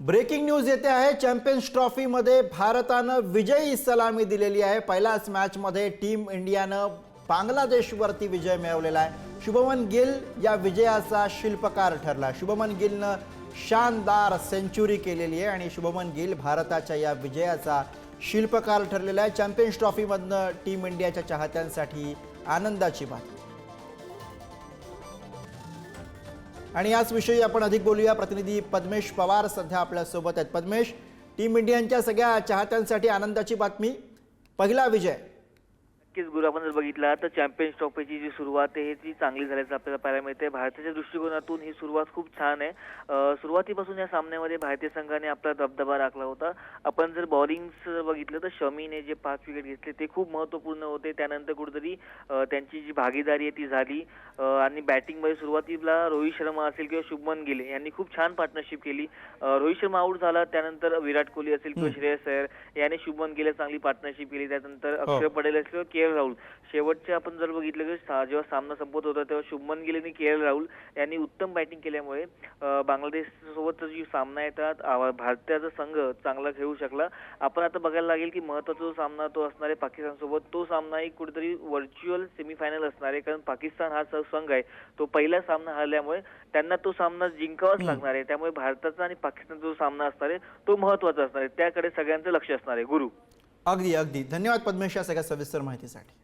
Breaking news येते आहे. Champions ट्रॉफीमध्ये भारतानं विजयी सलामी दिलेली आहे. पहिल्याच मॅचमध्ये टीम इंडियानं बांगलादेशवरती विजय मिळवलेला आहे. शुभमन गिल या विजयाचा शिल्पकार ठरला. शुभमन गिलनं शानदार सेंचुरी केलेली आहे आणि शुभमन गिल भारताच्या या विजयाचा शिल्पकार ठरलेला आहे. चॅम्पियन्स ट्रॉफीमधनं टीम इंडियाच्या चाहत्यांसाठी आनंदाची बातमी. आणि याच विषयी आपण अधिक बोलूया. प्रतिनिधी पद्मेश पवार सध्या आपल्यासोबत आहेत. पद्मेश टीम इंडियनच्या सगळ्या चाहत्यांसाठी आनंदाची बातमी. पहिला विजय. नक्कीच गुरु आपण जर बघितला तर चॅम्पियन्स ट्रॉफीची जी सुरुवात आहे ती चांगली झाल्याचं आपल्याला पाहायला मिळते भारताच्या दृष्टिकोनातून ही सुरुवात खूप छान आहे. सुरुवातीपासून या सामन्यामध्ये भारतीय संघाने आपला दबदबा राखला होता. आपण जर बॉलिंग बघितलं तर शमीने जे पाच विकेट घेतले ते खूप महत्त्वपूर्ण होते. त्यानंतर कुठेतरी त्यांची जी भागीदारी आहे ती झाली. आणि बॅटिंगमध्ये सुरुवातीला रोहित शर्मा असेल किंवा शुभमन गिल यांनी खूप छान पार्टनरशिप केली. रोहित शर्मा आऊट झाला त्यानंतर विराट कोहली असेल किंवा श्रेयस अय्यर याने शुभमन गिल चांगली पार्टनरशिप केली. त्यानंतर अक्षर पटेल असेल किंवा के. एल राहुल. शेवटचे आपण जर बघितलं की जेव्हा सामना संपत होता तेव्हा शुभमन गिल आणि के एल राहुल यांनी उत्तम बॅटिंग केल्यामुळे अं, बांगलादेश सोबतचा जी सामना आहे त्यात भारताचा संघ चांगला खेळू शकला. आपण आता बघायला लागेल की महत्त्वाचा जो सामना तो असणार आहे पाकिस्तान सोबत तो सामना एक कुठेतरी व्हर्च्युअल सेमीफायनल असणार आहे. कारण पाकिस्तान हा संघ आहे. तो पहिला सामना हरल्यामुळे त्यांना तो सामना जिंकावाच लागणार आहे. त्यामुळे भारताचा आणि पाकिस्तानचा जो सामना असणार आहे तो महत्त्वाचा असणार आहे. त्याकडे सगळ्यांचं लक्ष असणार आहे. गुरु. अगदी अगदी. धन्यवाद पद्मेश या सगळ्या सविस्तर माहितीसाठी.